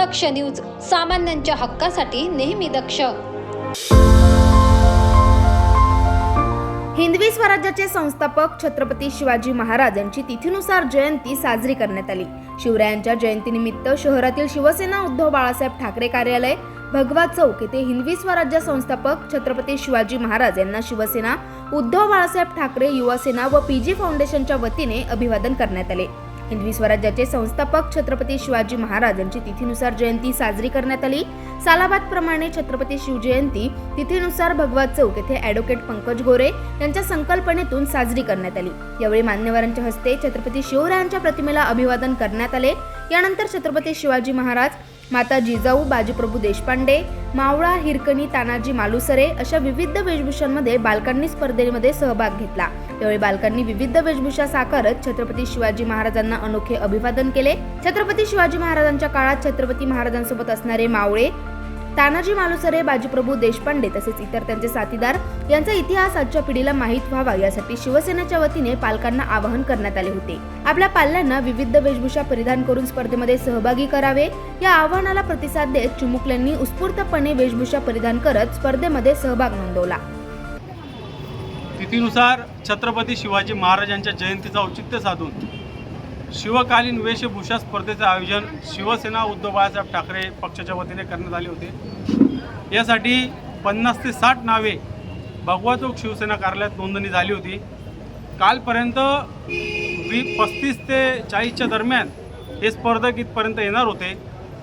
दक्ष news सामान्यांच्या हक्कासाठी नेहमी दक्ष. हिंदवी स्वराज्याचे संस्थापक छत्रपती शिवाजी महाराज यांची तिथीनुसार जयंती साजरी करण्यात आली. शिवरायांच्या जयंतीनिमित्त शहरातील शिवसेना उद्धव बाळासाहेब ठाकरे कार्यालय भगवा चौक येथे हिंदवी स्वराज्य संस्थापक छत्रपती शिवाजी महाराज यांना शिवसेना उद्धव बाळासाहेब ठाकरे युवासेना व पीजी फाउंडेशनच्या वतीने अभिवादन करण्यात आले. हिंदवी स्वराज्याचे संस्थापक छत्रपती शिवाजी महाराज यांची तिथीनुसार जयंती साजरी करण्यात आली. सालाबाद प्रमाणे छत्रपती शिवजयंती तिथीनुसार भगवा चौक येथे ॲडव्होकेट पंकज गोरे यांच्या संकल्पनेतून साजरी करण्यात आली. यावेळी मान्यवरांच्या हस्ते छत्रपती शिवरायांच्या प्रतिमेला अभिवादन करण्यात आले. यानंतर छत्रपती शिवाजी महाराज माता जिजाऊ बाजीप्रभू देशपांडे मावळा हिरकणी तानाजी मालुसरे अशा विविध वेशभूषांमध्ये बालकांनी स्पर्धेमध्ये सहभाग घेतला. यावेळी बालकांनी विविध वेशभूषा साकारत छत्रपती शिवाजी महाराजांना अनोखे अभिवादन केले. छत्रपती शिवाजी महाराजांच्या काळात छत्रपती महाराजांसोबत असणारे मावळे तानाजी मालुसरे बाजीप्रभू देशपांडे तसेच इतर त्यांचे साथीदार यांचा इतिहास आजच्या पिढीला माहीत व्हावा यासाठी शिवसेनेच्या वतीने पालकांना आवाहन करण्यात आले होते. आपल्या पाल्यांना विविध वेशभूषा परिधान करून स्पर्धेमध्ये सहभागी करावे या आव्हानाला प्रतिसाद देत चिमुकल्यांनी उत्स्फूर्तपणे वेशभूषा परिधान करत स्पर्धेमध्ये सहभाग नोंदवला. तिथीनुसार छत्रपती शिवाजी महाराजांच्या जयंतीचं औचित्य साधून शिवकालीन वेशभूषा स्पर्धेचं आयोजन शिवसेना उद्धव बाळासाहेब ठाकरे पक्षाच्या वतीने करण्यात आले होते. यासाठी पन्नास ते साठ नावे भगवा चौक शिवसेना कार्यालयात नोंदणी झाली होती. कालपर्यंत वी पस्तीस ते चाळीसच्या दरम्यान हे स्पर्धक इथपर्यंत येणार होते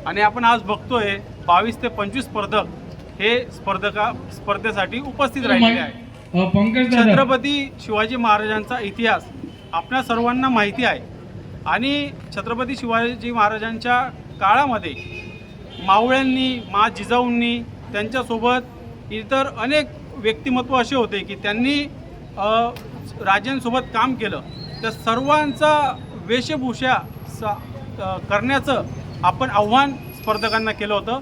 आणि आपण आज बघतोय बावीस ते पंचवीस स्पर्धक हे स्पर्धका स्पर्धेसाठी उपस्थित राहिलेले आहे पंकज छत्रपती शिवाजी महाराजांचा इतिहास आपल्या सर्वांना माहिती आहे. आणि छत्रपती शिवाजी महाराजांच्या काळामध्ये मावळ्यांनी मा जिजाऊंनी त्यांच्यासोबत इतर अनेक व्यक्तिमत्व असे होते की त्यांनी राजांसोबत काम केलं. त्या सर्वांचा वेशभूषा सा करण्याचं आपण आव्हान स्पर्धकांना केलं होतं.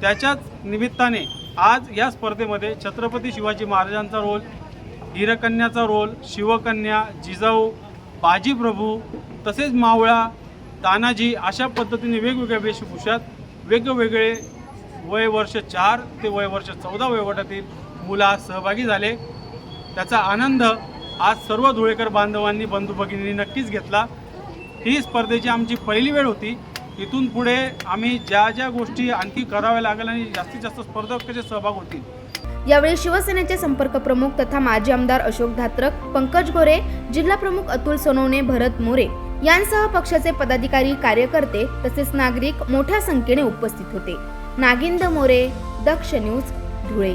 त्याच्याच निमित्ताने आज या स्पर्धेमध्ये छत्रपती शिवाजी महाराजांचा रोल हिरकन्याचा रोल शिवकन्या जिजाऊ बाजीप्रभू तसेच मावळा तानाजी अशा पद्धतीने वेगवेगळ्या वेशभूषात वेगवेगळे वय वर्ष चार ते वय वर्ष चौदा वयोगटातील मुला सहभागी झाले. त्याचा आनंद आज सर्व धुळेकर बांधवांनी बंधू भगिनींनी नक्कीच घेतला. ही स्पर्धेची आमची पहिली वेळ होती. इथून पुढे आम्ही ज्या ज्या गोष्टी आणखी कराव्या लागेल आणि जास्तीत जास्त स्पर्धक कसे सहभाग होतील. यावेळी शिवसेनेचे संपर्क प्रमुख तथा माजी आमदार अशोक धात्रक पंकज गोरे जिल्हा प्रमुख अतुल सोनवणे भरत मोरे यांसह पक्षाचे पदाधिकारी कार्यकर्ते तसेच नागरिक मोठ्या संख्येने उपस्थित होते. नागिंद मोरे दक्ष न्यूज धुळे.